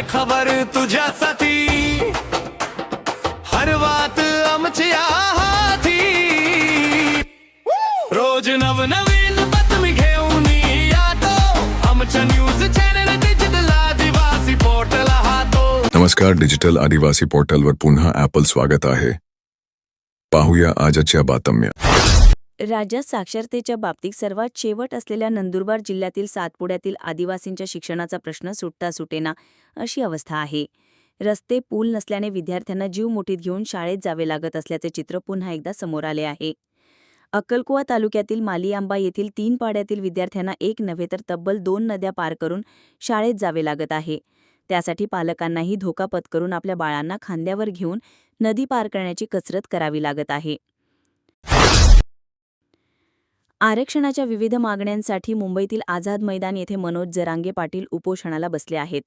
हर खबर तुझ्यासाठी हर बात आमच्या हाती रोज नवनवीन येतो आमच्या न्यूज़ डिजिटल आदिवासी पोर्टल नमस्कार डिजिटल आदिवासी पोर्टलवर पुन्हा ॲपल स्वागत आहे। पाहूया आजच्या बातम्या। राज्यात साक्षरतेच्या बाबतीत सर्वात शेवट असलेल्या नंदुरबार जिल्ह्यातील सातपुड्यातील आदिवासींच्या शिक्षणाचा प्रश्न सुटता सुटेना अशी अवस्था आहे. रस्ते पूल नसल्याने विद्यार्थ्यांना जीव मुठीत घेऊन शाळेत जावे लागत असल्याचे चित्र पुन्हा एकदा समोर आले आहे. अक्कलकुवा तालुक्यातील मालियांबा येथील तीन पाड्यातील विद्यार्थ्यांना एक नव्हे तर तब्बल दोन नद्या पार करून शाळेत जावे लागत आहे. त्यासाठी पालकांनाही धोका पत्करून आपल्या बाळांना खांद्यावर घेऊन नदी पार करण्याची कसरत करावी लागत आहे. आरक्षणाच्या विविध मागण्यांसाठी मुंबईतील आझाद मैदान येथे मनोज जरांगे पाटील उपोषणाला बसले आहेत.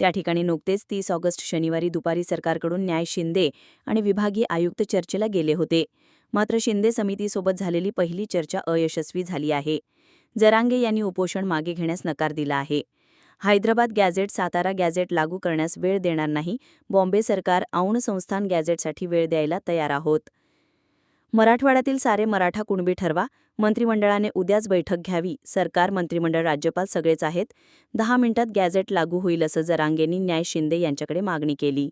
त्या ठिकाणी नुकतेच तीस ऑगस्ट शनिवारी दुपारी सरकारकडून न्याय शिंदे आणि विभागीय आयुक्त चर्चेला गेले होते. मात्र शिंदे समितीसोबत झालेली पहिली चर्चा अयशस्वी झाली आहे. जरांगे यांनी उपोषण मागे घेण्यास नकार दिला आहे. हैदराबाद गॅझेट सातारा गॅझेट लागू करण्यास वेळ देणार नाही. बॉम्बे सरकार औण संस्थान गॅझेटसाठी वेळ द्यायला तयार आहोत. मराठवाड्यातील सारे मराठा कुणबी ठरवा. मंत्रिमंडळाने उद्याच बैठक घ्यावी. सरकार मंत्रिमंडळ राज्यपाल सगळेच आहेत. दहा मिनिटात गॅझेट लागू होईल असं जरांगेंनी न्याय शिंदे यांच्याकडे मागणी केली.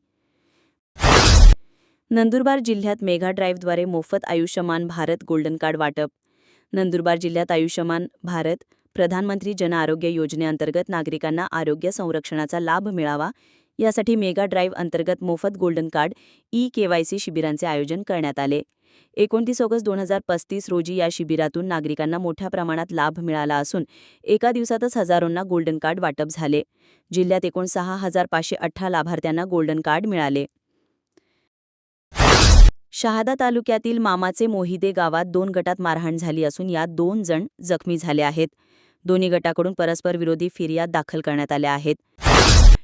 नंदुरबार जिल्ह्यात मेघा ड्राईव्हद्वारे मोफत आयुष्यमान भारत गोल्डन कार्ड वाटप. नंदुरबार जिल्ह्यात आयुष्यमान भारत प्रधानमंत्री जन आरोग्य योजनेअंतर्गत नागरिकांना आरोग्य संरक्षणाचा लाभ मिळावा. यासाठी मेगा ड्राईव्ह अंतर्गत मोफत गोल्डन कार्ड ई केवायसी शिबिरांचे आयोजन करण्यात आले. एकोणतीस ऑगस्ट दोन हजार पस्तीस रोजी या शिबिरातून नागरिकांना मोठ्या प्रमाणात लाभ मिळाला असून एका दिवसातच हजारोंना गोल्डन कार्ड वाटप झाले. जिल्ह्यात एकूण सहा हजार पाचशे अठरा लाभार्थ्यांना गोल्डन कार्ड मिळाले. शहादा तालुक्यातील मामाचे मोहिदे गावात दोन गटात मारहाण झाली असून यात दोन जण जखमी झाले आहेत. दोन्ही गटाकडून परस्पर विरोधी फिर्याद दाखल करण्यात आल्या आहेत.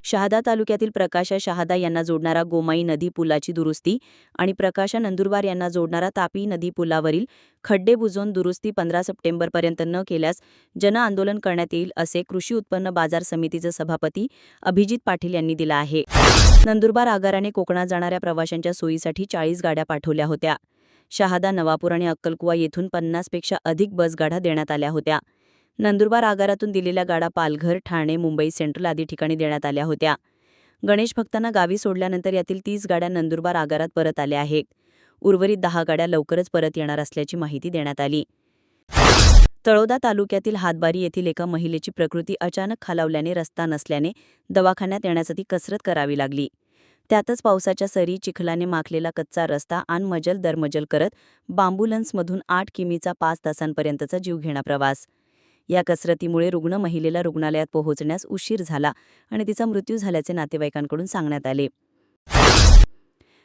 शहादा तालुक्यातील प्रकाशा शहादा यांना जोडणारा गोमाई नदी पुलाची दुरुस्ती आणि प्रकाशा नंदुरबार यांना जोडणारा तापी नदी पुलावरील खड्डे बुजवून दुरुस्ती पंधरा सप्टेंबरपर्यंत न केल्यास जनआंदोलन करण्यात येईल असे कृषी उत्पन्न बाजार समितीचे सभापती अभिजित पाटील यांनी दिला आहे. नंदुरबार आगाराने कोकणात जाणाऱ्या प्रवाशांच्या सोयीसाठी चाळीस गाड्या पाठवल्या होत्या. शहादा नवापूर आणि अक्कलकुवा येथून पन्नासपेक्षा अधिक बसगाड्या देण्यात आल्या होत्या. नंदुरबार आगारातून दिलेल्या गाडा पालघर ठाणे मुंबई सेंट्रल आदी ठिकाणी देण्यात आल्या होत्या. गणेश भक्तांना गावी सोडल्यानंतर यातील तीस गाड्या नंदुरबार आगारात परत आल्या आहेत. उर्वरित दहा गाड्या लवकरच परत येणार असल्याची माहिती देण्यात आली. तळोदा तालुक्यातील हातबारी येथील एका महिलेची प्रकृती अचानक खालावल्याने रस्ता नसल्याने दवाखान्यात येण्यासाठी कसरत करावी लागली. त्यातच पावसाच्या सरी चिखलाने माखलेला कच्चा रस्ता आन मजल दरमजल करत बांबुलन्समधून आठ किमीचा पाच तासांपर्यंतचा जीवघेणा प्रवास या कसरतीमुळे रुग्ण महिलेला रुग्णालयात पोहोचण्यास उशीर झाला आणि तिचा मृत्यू झाल्याचे नातेवाईकांकडून सांगण्यात आले.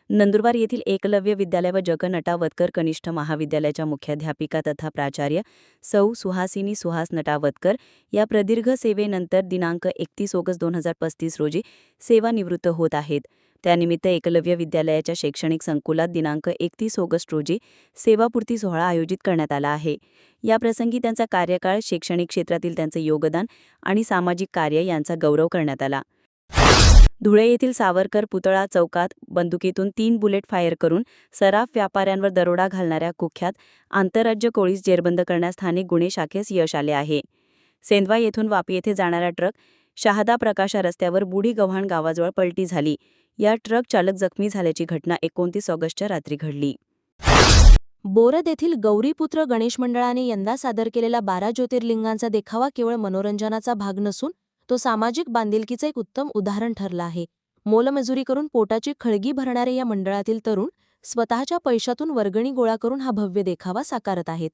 नंदुरबार येथील एकलव्य विद्यालय व जगन नटावतकर कनिष्ठ महाविद्यालयाच्या मुख्याध्यापिका तथा प्राचार्य सौ सुहासिनी सुहास नटावतकर या प्रदीर्घ सेवेनंतर दिनांक एकतीस ऑगस्ट दोन हजार पस्तीस रोजी सेवानिवृत्त होत आहेत. त्यानिमित्त एकलव्य विद्यालयाच्या शैक्षणिक संकुलात दिनांक एकतीस ऑगस्ट रोजी सेवापूर्ती सोहळा आयोजित करण्यात आला आहे. याप्रसंगी त्यांचा कार्यकाळ शैक्षणिक क्षेत्रातील त्यांचे योगदान आणि सामाजिक कार्य यांचा गौरव करण्यात आला. धुळे येथील सावरकर पुतळा चौकात बंदुकीतून तीन बुलेट फायर करून सराफ व्यापाऱ्यांवर दरोडा घालणाऱ्या कुख्यात आंतरराज्य कोळीस जेरबंद करण्यास स्थानिक गुन्हे शाखेस यश आले आहे. सेंदवा येथून वापी येथे जाणारा ट्रक शहादा प्रकाशा रस्त्यावर बुढी गव्हाण गावाजवळ पलटी झाली. या ट्रक चालक जखमी झाल्याची घटना एकोणतीस ऑगस्टच्या रात्री घडली. बोरद येथील गौरीपुत्र गणेश मंडळाने यंदा सादर केलेला बारा ज्योतिर्लिंगांचा देखावा केवळ मनोरंजनाचा भाग नसून तो सामाजिक बांधिलकीचं एक उत्तम उदाहरण ठरला आहे. मोलमजुरी करून पोटाची खळगी भरणारे या मंडळातील तरुण स्वतःच्या पैशातून वर्गणी गोळा करून हा भव्य देखावा साकारत आहेत.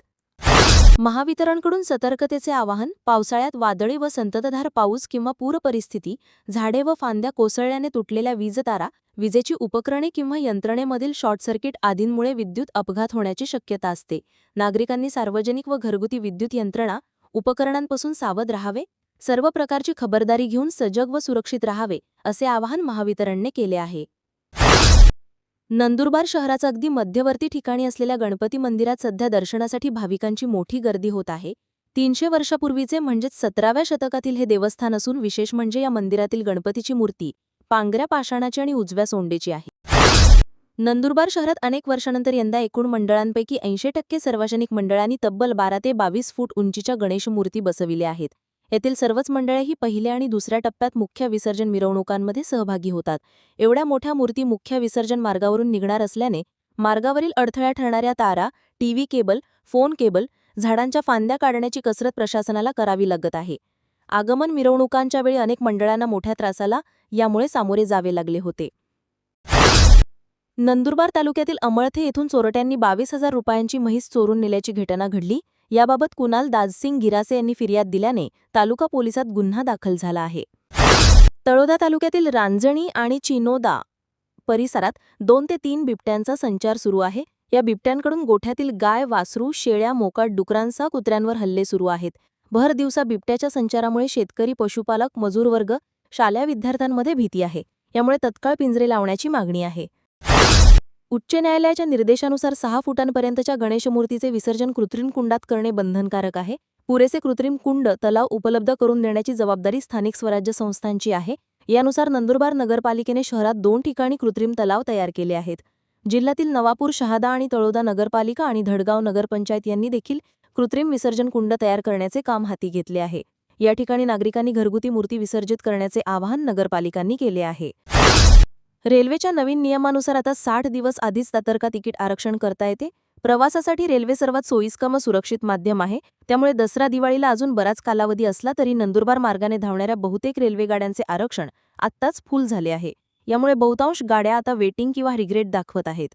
महावितरणकडून सतर्कतेचे आवाहन पावसाळ्यात वादळी व संततधार पाऊस किंवा पूर परिस्थिती झाडे व फांद्या कोसळल्याने तुटलेल्या वीजतारा विजेची उपकरणे किंवा यंत्रणेमधील शॉर्ट सर्किट आदींमुळे विद्युत अपघात होण्याची शक्यता असते. नागरिकांनी सार्वजनिक व घरगुती विद्युत यंत्रणा उपकरणांपासून सावध राहावे सर्व प्रकारची खबरदारी घेऊन सजग व सुरक्षित राहावे असे आवाहन महावितरणने केले आहे. नंदुरबार शहराचं अगदी मध्यवर्ती ठिकाणी असलेल्या गणपती मंदिरात सध्या दर्शनासाठी भाविकांची मोठी गर्दी होत आहे. तीनशे वर्षापूर्वीचे म्हणजेच सतराव्या शतकातील हे देवस्थान असून विशेष म्हणजे या मंदिरातील गणपतीची मूर्ती पांगऱ्या पाषाणाची आणि उजव्या सोंडेची आहे. नंदुरबार शहरात अनेक वर्षानंतर यंदा एकूण मंडळांपैकी ऐंशी टक्के सार्वजनिक मंडळांनी तब्बल बारा ते बावीस फूट उंचीच्या गणेश मूर्ती बसविल्या आहेत. येथील सर्वच मंडळे ही पहिल्या आणि दुसऱ्या टप्प्यात मुख्य विसर्जन मिरवणुकांमध्ये सहभागी होतात. एवढ्या मोठ्या मूर्ती मुख्य विसर्जन मार्गावरून निघणार असल्याने मार्गावरील अडथळ्या ठरणाऱ्या तारा टीव्ही केबल फोन केबल झाडांच्या फांद्या काढण्याची कसरत प्रशासनाला करावी लागत आहे. आगमन मिरवणुकांच्या वेळी अनेक मंडळांना मोठ्या त्रासाला यामुळे सामोरे जावे लागले होते. नंदुरबार तालुक्यातील अमळथे येथून चोरट्यांनी बावीस हजार रुपयांची म्हैस चोरून नेल्याची घटना घडली. याबाबत कुणाल दाजसिंग गिरासे यांनी फिर्याद दिल्याने तालुका पोलिसात गुन्हा दाखल झाला आहे. तळोदा तालुक्यातील रांजणी आणि चिनोदा परिसरात दोन ते तीन बिबट्यांचा संचार सुरू आहे. या बिबट्यांकडून गोठ्यातील गाय वासरू शेळ्या मोकाट डुकरांसह कुत्र्यांवर हल्ले सुरू आहेत. भर दिवसा बिबट्याच्या संचारामुळे शेतकरी पशुपालक मजूर वर्ग शालेय विद्यार्थ्यांमध्ये भीती आहे. यामुळे तत्काळ पिंजरे लावण्याची मागणी आहे. उच्च न्यायालयाच्या निर्देशानुसार सहा फुटांपर्यंतच्या गणेशमूर्तीचे विसर्जन कृत्रिम कुंडात करणे बंधनकारक आहे. पुरेसे कृत्रिम कुंड तलाव उपलब्ध करून देण्याची जबाबदारी स्थानिक स्वराज्य संस्थांची आहे. यानुसार नंदुरबार नगरपालिकेने शहरात दोन ठिकाणी कृत्रिम तलाव तयार केले आहेत. जिल्ह्यातील नवापूर शहादा आणि तळोदा नगरपालिका आणि धडगाव नगरपंचायत यांनी देखील कृत्रिम विसर्जन कुंड तयार करण्याचे काम हाती घेतले आहे. या ठिकाणी नागरिकांनी घरगुती मूर्ती विसर्जित करण्याचे आवाहन नगरपालिकांनी केले आहे. रेल्वेच्या नवीन नियमानुसार आता साठ दिवस आधीच ततर्का तिकीट आरक्षण करता येते. प्रवासासाठी रेल्वे सर्वात सोयीस्कम व सुरक्षित माध्यम आहे. त्यामुळे दसरा दिवाळीला अजून बराच कालावधी असला तरी नंदुरबार मार्गाने धावणाऱ्या बहुतेक रेल्वे गाड्यांचे आरक्षण आत्ताच फुल झाले आहे. यामुळे बहुतांश गाड्या आता वेटिंग किंवा रिग्रेट दाखवत आहेत.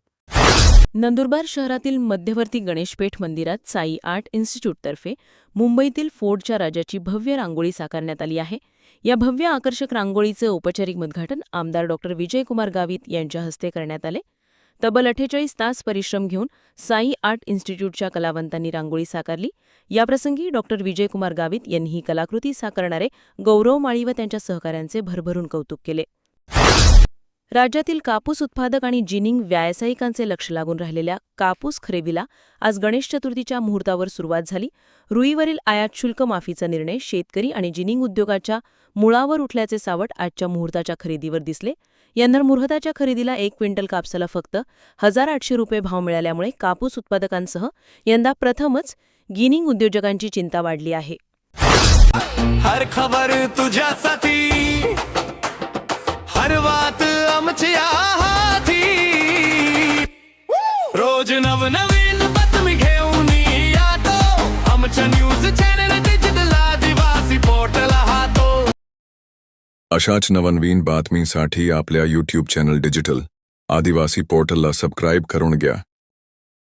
नंदुरबार शहरातील मध्यवर्ती गणेशपेठ मंदिरात साई आर्ट इन्स्टिट्यूटतर्फे मुंबईतील फोर्डच्या राजाची भव्य रांगोळी साकारण्यात आली आहे. या भव्य आकर्षक रांगोळीचं औपचारिक उद्घाटन आमदार डॉ विजयकुमार गावित यांच्या हस्ते करण्यात आले. तब्बल अठ्ठेचाळीस तास परिश्रम घेऊन साई आर्ट इन्स्टिट्यूटच्या कलावंतांनी रांगोळी साकारली. याप्रसंगी डॉ विजयकुमार गावित यांनी ही कलाकृती साकारणारे गौरव माळी व त्यांच्या सहकाऱ्यांचे भरभरून कौतुक केले. राज्यातील कापूस उत्पादक आणि जिनिंग व्यावसायिकांचे लक्ष लागून राहिलेल्या कापूस खरेदीला आज गणेश चतुर्थीच्या मुहूर्तावर सुरुवात झाली. रुईवरील आयात शुल्क माफीचा निर्णय शेतकरी आणि जिनिंग उद्योगाच्या मुळावर उठल्याचे सावट आजच्या मुहूर्ताच्या खरेदीवर दिसले. यंदा मुहूर्ताच्या खरेदीला एक क्विंटल कापसाला फक्त हजार आठशे रुपये भाव मिळाल्यामुळे कापूस उत्पादकांसह यंदा प्रथमच गिनिंग उद्योजकांची चिंता वाढली आहे. हर खबर तुझ्यासाठी. हर बात आमच्या हाती रोज नवनवीन बातमी घेऊन येतो. आमच्या news channel digital Adivasi portal हा तो अशाच नवनवीन बातमीसाठी आपल्या यूट्यूब चॅनल डिजिटल आदिवासी पोर्टलला सबस्क्राईब करून घ्या.